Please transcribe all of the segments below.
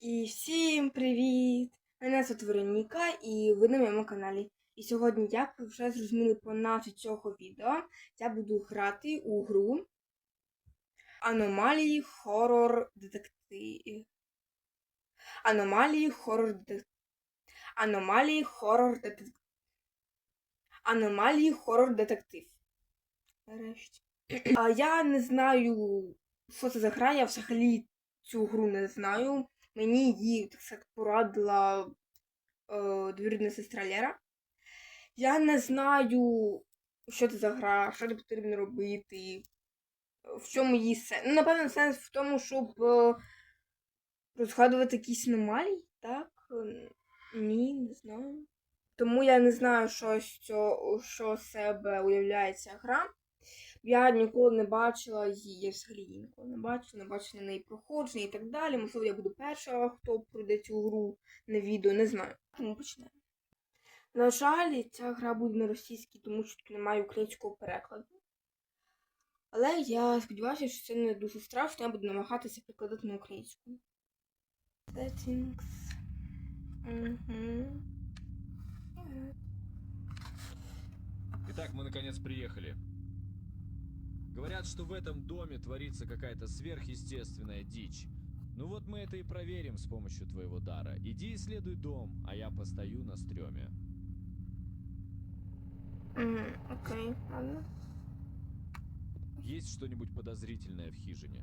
І всім привіт! Мене звати Вероніка і ви на моєму каналі. І сьогодні, як ви вже зрозуміли по назві цього відео, я буду грати у гру Аномалії хорор детектив. Аномалії хорор детектив. Аномалії хорор детектив. Аномалії хорор детектив. Нарешті. А я не знаю, що це за гра, я взагалі цю гру не знаю. Мені її так сказати, порадила е, двірна сестра Лера. Я не знаю, що це за гра, що тут потрібно робити, в чому її сенс. Ну, напевно, сенс в тому, щоб е, розгадувати якісь аномалії, так? Ні, не знаю. Тому я не знаю, що, з цього, що себе уявляє ця гра. Я ніколи не бачила її, я не бачила, не бачила на неї проходження і так далі. Можливо, я буду перша, хто пройде цю гру на відео, не знаю. Тому почнемо. На жаль, ця гра буде на російській, тому що тут немає українського перекладу. Але я сподіваюся, що це не дуже страшно, я буду намагатися перекладати на українську. Settings. Угу. Итак, мы наконец приехали. Говорят, что в этом доме творится какая-то сверхъестественная дичь. Ну вот мы это и проверим с помощью твоего дара. Иди исследуй дом, а я постою на стреме. Окей, ладно. Есть что-нибудь подозрительное в хижине?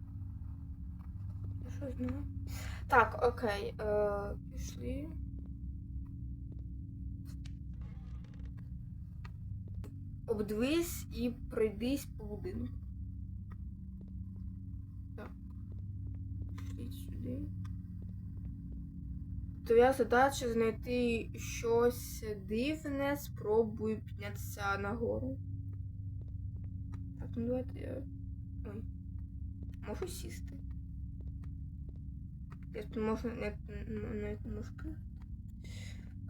Що знаю? Так, окей. Е, пішли. Обдивись і пройдись по будинку. Твоя задача знайти щось дивне, спробуй піднятися нагору. Так, ну давайте я. Ой. Можу сісти. Я тут можу не, не.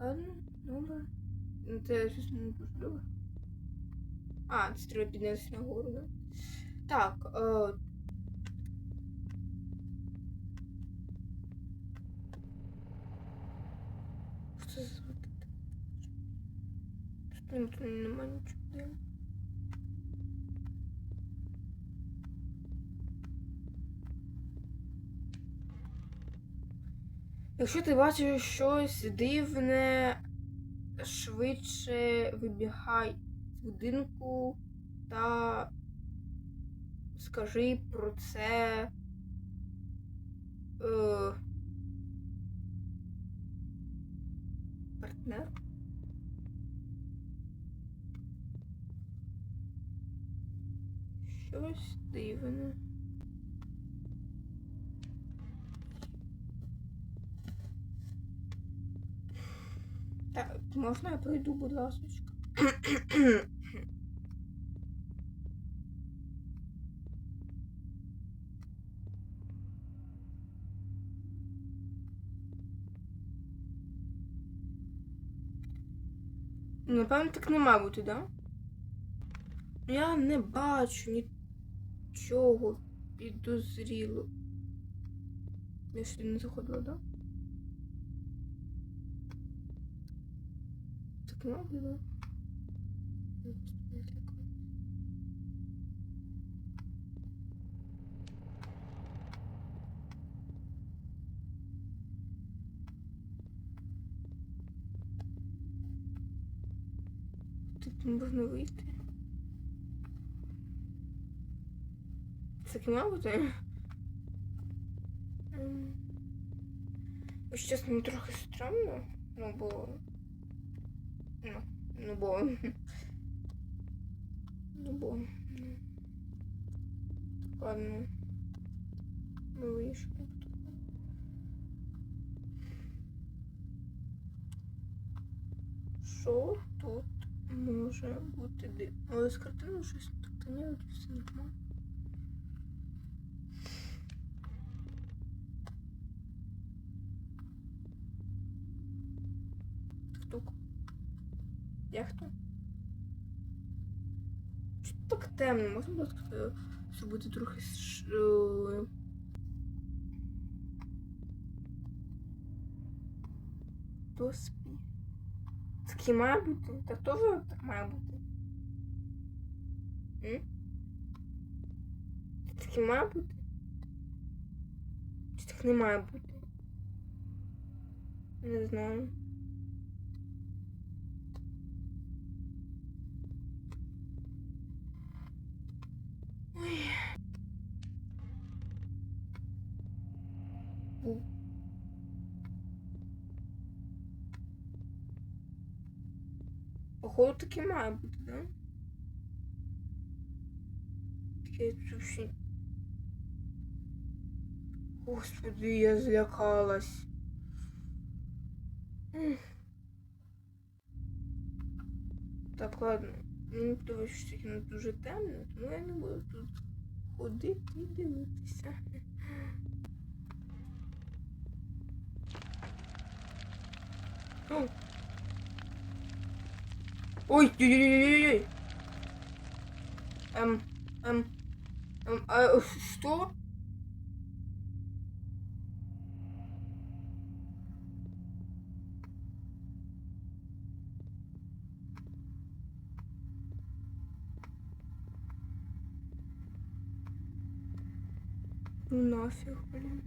Ладно, добре. Ну це щось не дуже добре. А, це треба піднятися нагору, да? Так, е... Що це за звуки? Немає нічого. Якщо ти бачиш щось дивне, швидше вибігай з будинку та скажи про це. Е, партнер. Щось дивне. Так, можна я пройду, будь ласка? Напевно, так не має бути, да? Я не бачу нічого підозріло. Я сюди не заходила, да? Так мало було. Тут можна вийти. Бути? Ем, чесно, трохи странно, ну бо Ну, ну бо. Ну бо. ну. Ладно. Ми вийшли. Що тут може бути? Але з картиною щось так ні, тут все нормально. темно? Можна, будь ласка, зробити трохи ш- е, Доспі. Так і має бути. Так теж так має бути. М? Так і має бути. Чи так не має бути? Не знаю. Походу таки має бути, да? Таке вообще... Господи, я злякалась. Так, ладно. Мені подобається, що таки не дуже темно, тому я не буду тут ходити і дивитися. О! Ой, ой-ой-ой-ой. Эм, эм, эм, а, э, что? Ну нафиг, блин.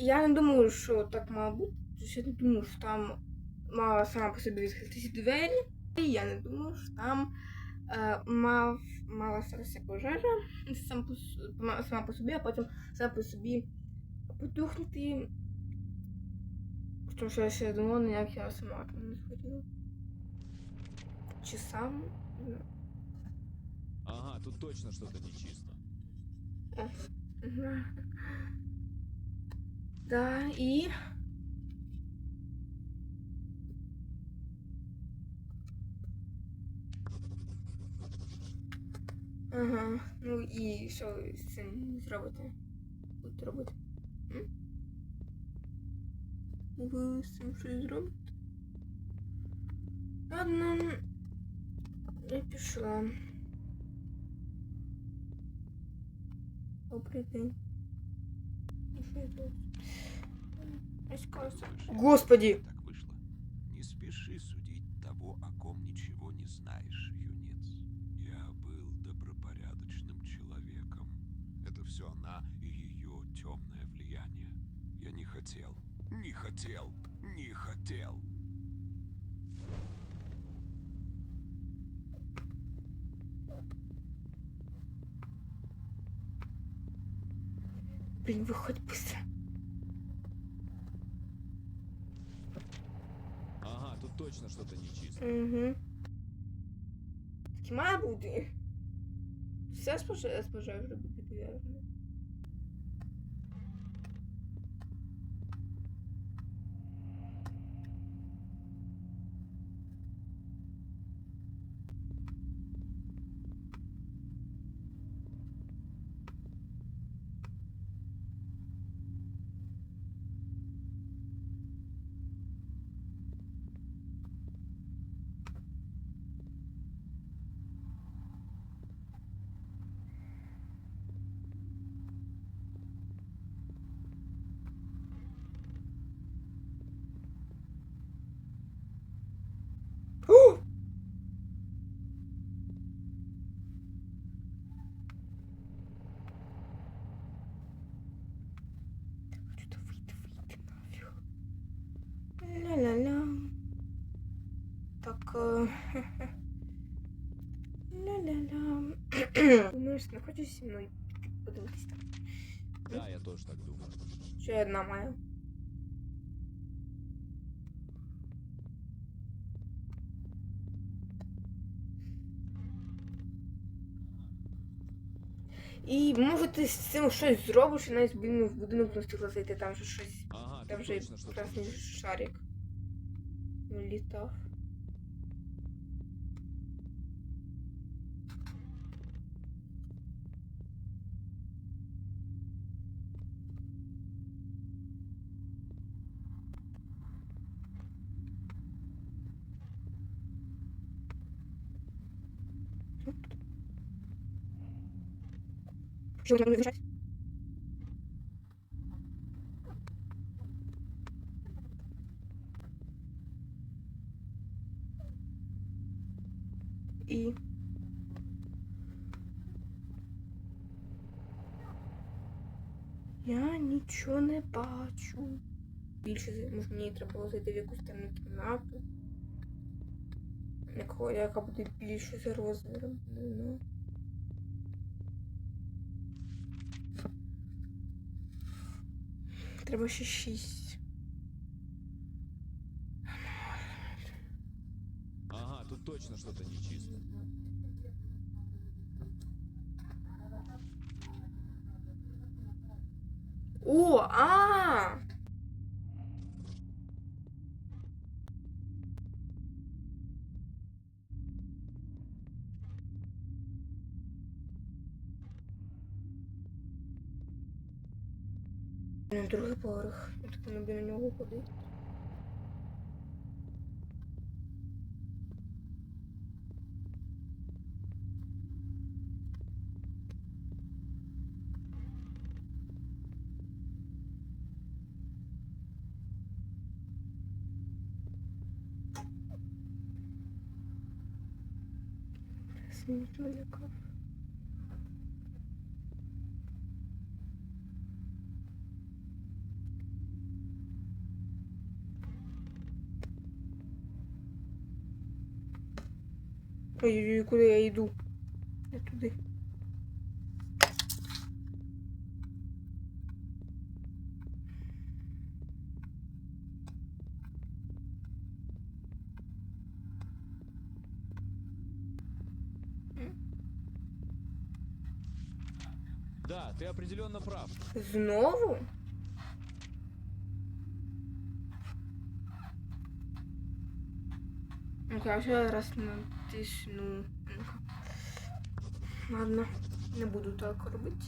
Я не думаю, що так має бути. Тобто Я не думаю, що там мала сама по собі відкритися двері. Я не думаю, що там е, мав, мала статися пожежа сам по, сама по собі, а потім сама по собі потухнути. Тому що я ще думала, ніяк я сама там не згоріла. Чи сам? Ага, тут точно что-то нечисто. Да, и... Ага, ну і що з цим зробите? Будете робити? Ви з цим щось? Ладно, я пішла. Добрий день. Ну, що. Господи! Так вышло. Не спеши судить того, о ком ничего не знаешь, юнец. Я был добропорядочным человеком. Это все она и ее темное влияние. Я не хотел, не хотел, не хотел. Блин, выходь быстро. Точно что-то нечисто. Угу. Так має бути. Все спожаю, буде пов'язано. Думаєш, не хочеш зі мною подивитись там? Да, я тоже так думаю. Що я одна маю? І може ти з цим щось зробиш і навіть блін, в будинок не встигла зайти, там же щось. Ага, Там же красний шарик. Літав. Що ви не вважаєте? І. Я нічого не бачу. Більше може мені треба було зайти в якусь темну кімнату. Яка, буде більше за розміром. Не Треба ще шість. Ага, тут точно что-то нечисто. О, а! Поверх. Я так не на нього ходити. Сміть налякав. Ой-ой-ой, куди я йду? Я туди. Да, ты определенно прав. Знову? Я вже раз натисну. Ладно, не буду так робити.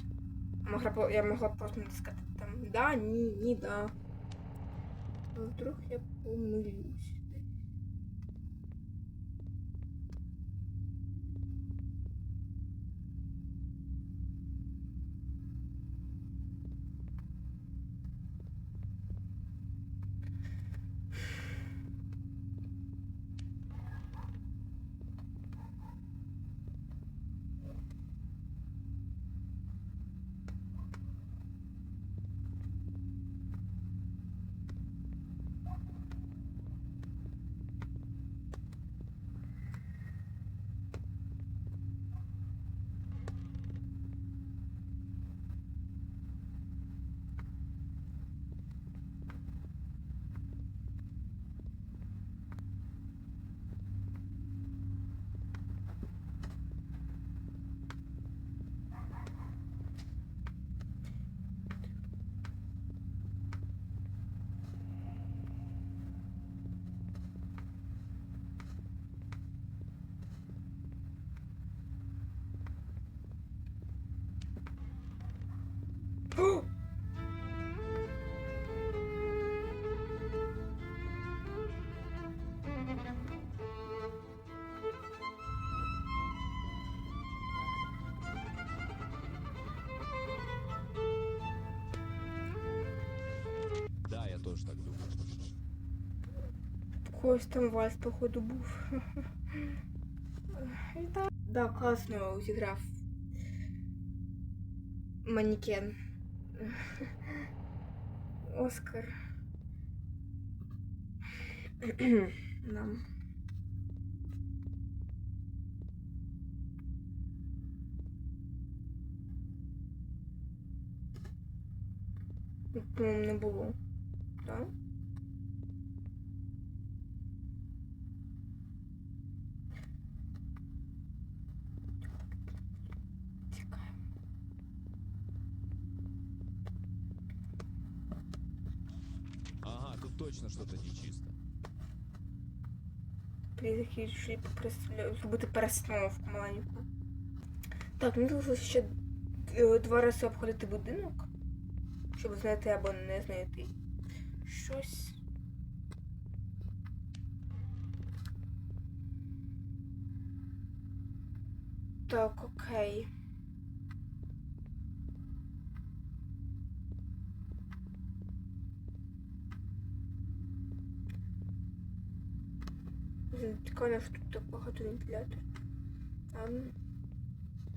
Могла, я могла просто натискати там да, ні, ні, да. А вдруг я помилюсь. Когось там вальс, походу, був. Да, да, класно зіграв. Манікен. Оскар. Нам. По-моєму, не було. Так? Тікаємо. Ага, тут точно что-то нечисто. Прирішили зробити перестановку маленьку. Так, мені залишилося ще е, два рази обходити будинок, щоб знайти або не знайти щось. Так, окей. Цікаво, що тут так багато вентиляторів. А, ну,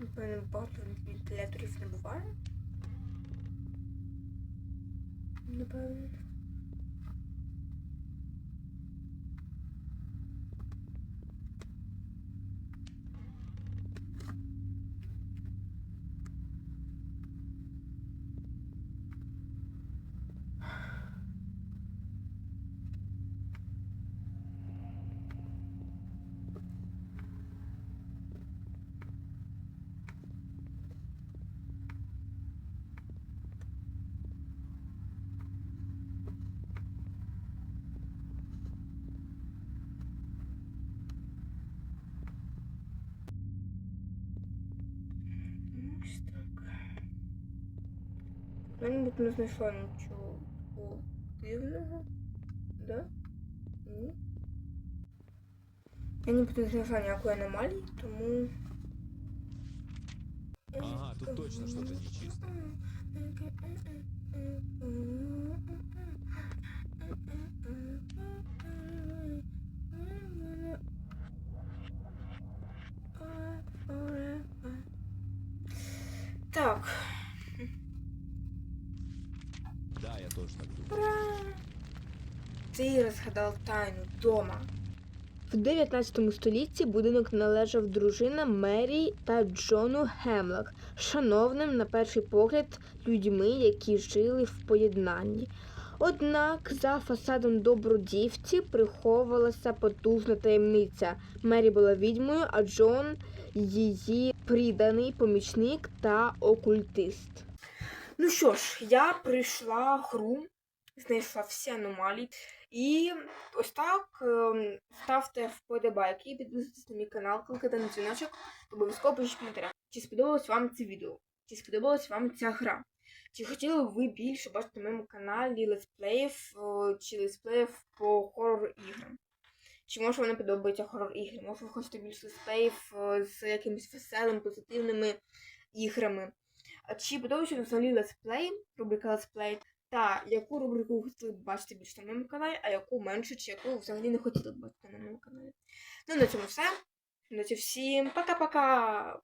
напевно, багато вентиляторів не буває. Напевно. Я ніби не знайшла нічого такого дивного. Да? Ні. Я ніби не знайшла ніякої аномалії, тому. Ага, тут точно что-то нечисто. Ти розгадав тайну дома. В 19 столітті будинок належав дружинам Мері та Джону Гемлок, шановним на перший погляд людьми, які жили в поєднанні. Однак за фасадом добродівці приховувалася потужна таємниця. Мері була відьмою, а Джон її приданий помічник та окультист. Ну що ж, я прийшла гру, знайшла всі аномалії. І ось так ем, ставте вподобайки, підписуйтесь на мій канал, кликайте на дзвіночок, обов'язково пишіть в. Чи сподобалось вам це відео? Чи сподобалась вам ця гра? Чи хотіли б ви більше бачити на моєму каналі летсплеїв е, чи летсплеїв по хоррор іграм? Чи може вам не подобаються хоррор ігри? Може ви хочете більше летсплеїв е, з якимись веселими, позитивними іграми? Чи подобається взагалі летсплей, рубрика летсплей, та яку рубрику ви хотіли б бачити більше на моєму каналі, а яку менше, чи яку взагалі не хотіли б бачити на моєму каналі. Ну, на цьому все. На цьому всім пока-пока!